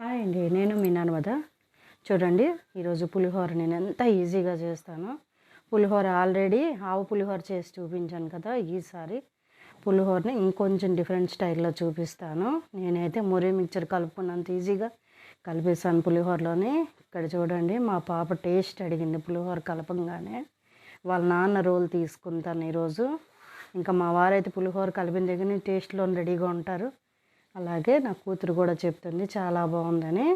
Hi అండి నేను మీ నర్మద చూడండి ఈరోజు పులిహోర నేను ఎంత ఈజీగా చేస్తాను. పులిహోర ఆల్రెడీ ఆవు పులిహోర చేసి చూపించాను కదా ఈసారి పులిహోరని ఇంకొంచెం డిఫరెంట్ స్టైల్లో చూపిస్తాను. నేనైతే మురే మిక్చర్ కలుపుకున్నంత ఈజీగా కలిపేసాను పులిహోరలోని. ఇక్కడ చూడండి మా పాప టేస్ట్ అడిగింది పులిహోర కలపంగానే. వాళ్ళ నాన్న రోల్ తీసుకుంటాను ఈరోజు. ఇంకా మా వారైతే పులిహోర కలిపిన దగ్గర టేస్ట్లో రెడీగా ఉంటారు. అలాగే నా కూతురు కూడా చెప్తుంది చాలా బాగుందని.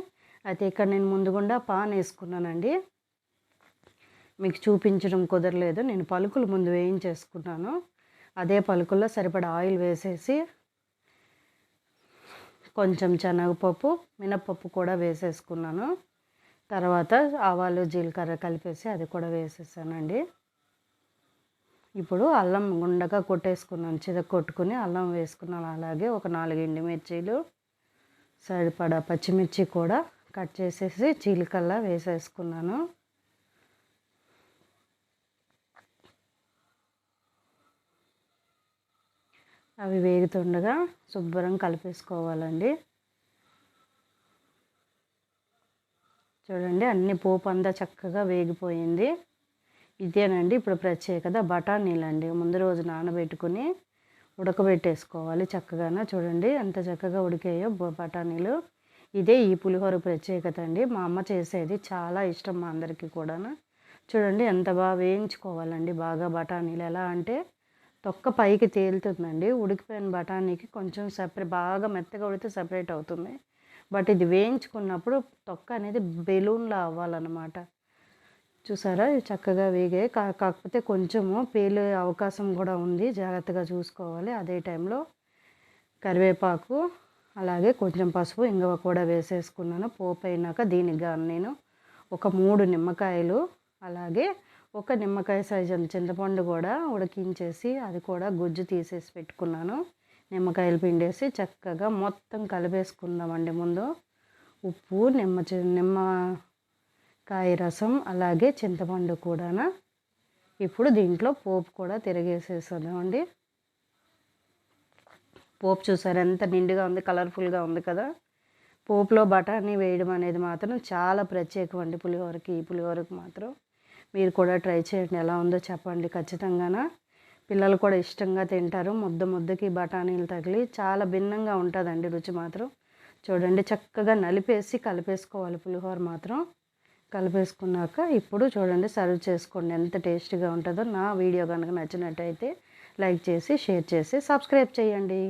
అయితే ఇక్కడ నేను ముందుగుండా పాన్ వేసుకున్నానండి. మీకు చూపించడం కుదరలేదు నేను పలుకులు ముందు వేయించేసుకున్నాను. అదే పలుకుల్లో సరిపడా ఆయిల్ వేసేసి కొంచెం శనగపప్పు మినప్పప్పు కూడా వేసేసుకున్నాను. తర్వాత ఆవాలు జీలకర్ర కలిపేసి అది కూడా వేసేసానండి. ఇప్పుడు అల్లం గుండగా కొట్టేసుకున్నాను చిద కొట్టుకుని అల్లం వేసుకున్నాను. అలాగే ఒక నాలుగు ఎండుమిర్చీలు సరిపడా పచ్చిమిర్చి కూడా కట్ చేసేసి చీలికల్లా వేసేసుకున్నాను. అవి వేగుతుండగా శుభ్రం కలిపేసుకోవాలండి. చూడండి అన్ని పోపు అంతా చక్కగా వేగిపోయింది. ఇదేనండి ఇప్పుడు ప్రత్యేకత. బఠానీలు అండి ముందు రోజు నానబెట్టుకుని ఉడకబెట్టేసుకోవాలి చక్కగానే. చూడండి ఎంత చక్కగా ఉడికాయో బఠానీలు. ఇదే ఈ పులిహోర ప్రత్యేకత అండి. మా అమ్మ చేసేది చాలా ఇష్టం మా అందరికీ కూడా చూడండి ఎంత బాగా వేయించుకోవాలండి బాగా బఠానీలు. ఎలా అంటే తొక్క పైకి తేలుతుందండి. ఉడికిపోయిన బఠానీకి కొంచెం సపరేట్ బాగా మెత్తగా ఉడితే సపరేట్ అవుతుంది. బట్ ఇది వేయించుకున్నప్పుడు తొక్క అనేది బెలూన్లా అవ్వాలన్నమాట. చూసారా? చక్కగా వేగే కాకపోతే కొంచెము పేలే అవకాశం కూడా ఉంది. జాగ్రత్తగా చూసుకోవాలి. అదే టైంలో కరివేపాకు అలాగే కొంచెం పసుపు ఇంగవ కూడా వేసేసుకున్నాను. పోపు అయినాక దీనికి నేను ఒక మూడు నిమ్మకాయలు అలాగే ఒక నిమ్మకాయ సైజు చింతపండు కూడా ఉడికించేసి అది కూడా గుజ్జు తీసేసి పెట్టుకున్నాను. నిమ్మకాయలు పిండేసి చక్కగా మొత్తం కలిపేసుకుందామండి ముందు. ఉప్పు నిమ్మ నిమ్మ కాయ రసం అలాగే చింతపండు కూడా ఇప్పుడు దీంట్లో పోపు కూడా తిరిగేసేసామండి పోపు చూసారు ఎంత నిండుగా ఉంది కలర్ఫుల్గా ఉంది కదా. పోపులో బఠానీ వేయడం అనేది మాత్రం చాలా ప్రత్యేకం అండి పులిహోరకి ఈ పులిహోరకి మాత్రం. మీరు కూడా ట్రై చేయండి ఎలా ఉందో చెప్పండి ఖచ్చితంగా పిల్లలు కూడా ఇష్టంగా తింటారు ముద్ద ముద్దకి బఠానీలు తగిలి చాలా భిన్నంగా ఉంటుందండి రుచి మాత్రం. చూడండి చక్కగా నలిపేసి కలిపేసుకోవాలి పులిహోర మాత్రం. కలిపేసుకున్నాక ఇప్పుడు చూడండి సర్వ్ చేసుకోండి. ఎంత టేస్టీగా ఉంటుందో నా వీడియో కనుక నచ్చినట్టయితే లైక్ చేసి షేర్ చేసి సబ్స్క్రైబ్ చేయండి.